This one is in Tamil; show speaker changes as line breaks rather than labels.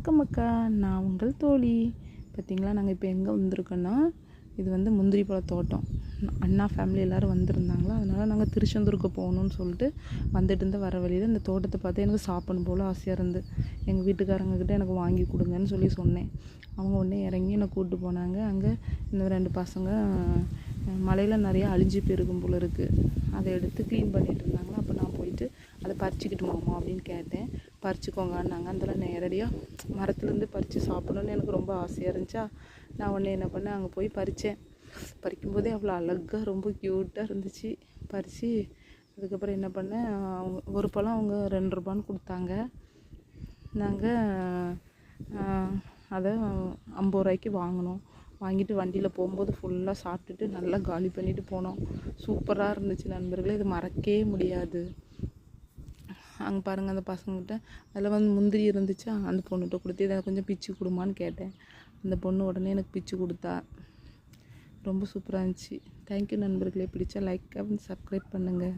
வணக்கம் அக்கா. நான் உங்கள் தோழி. பார்த்தீங்களா நாங்கள் இப்போ எங்கே வந்திருக்கோன்னா இது வந்து முந்திரி பழ தோட்டம். அண்ணா ஃபேமிலி எல்லோரும் வந்திருந்தாங்களா அதனால் நாங்கள் திருச்செந்தூருக்கு போகணுன்னு சொல்லிட்டு வந்துட்டு இருந்த வர வழியில் இந்த தோட்டத்தை பார்த்து எனக்கு சாப்பிடணும் போல் ஆசையாக இருந்து. எங்கள் வீட்டுக்காரங்கக்கிட்ட எனக்கு வாங்கி கொடுங்கன்னு சொல்லி சொன்னேன். அவங்க உடனே இறங்கி என்னை கூப்பிட்டு போனாங்க. அங்கே இந்த ரெண்டு பசங்க மலையில் நிறையா அழிஞ்சு போயிருக்கும் போல் இருக்குது அதை எடுத்து க்ளீன் பண்ணிட்டு இருந்தாங்களா அப்போ நான் போயிட்டு அப்படின்னு கேட்டேன். பறிச்சுக்கோங்கன்னாங்க. அதில் நேரடியாக மரத்துலேருந்து பறித்து சாப்பிடணும்னு எனக்கு ரொம்ப ஆசையாக இருந்துச்சா? நான் உடனே என்ன பண்ணேன் அங்கே போய் பறித்தேன் பறிக்கும்போதே அவ்வளோ அழகாக ரொம்ப க்யூட்டாக இருந்துச்சு. பறித்து அதுக்கப்புறம் என்ன பண்ணேன் அவங்க ஒரு பழம் அவங்க ரெண்டு ரூபான்னு கொடுத்தாங்க. நாங்கள் அதை ஐம்பது ரூபாய்க்கு வாங்கினோம். வாங்கிட்டு வண்டியில் போகும்போது ஃபுல்லாக சாப்பிட்டுட்டு நல்லா காலி பண்ணிட்டு போனோம். சூப்பராக இருந்துச்சு நண்பர்களே. இது மறக்கவே முடியாது. அங்கே பாருங்கள் அந்த பசங்கள்கிட்ட அதில் வந்து முந்திரி இருந்துச்சா. அந்த பொண்ணுகிட்ட கொடுத்து இதை கொஞ்சம் பிச்சு கொடுமான்னு கேட்டேன். அந்த பொண்ணு உடனே எனக்கு பிச்சு கொடுத்தா. ரொம்ப சூப்பராக இருந்துச்சு. தேங்க்யூ நண்பர்களே. பிடிச்சா லைக் அண்ட் சப்ஸ்கிரைப் பண்ணுங்கள்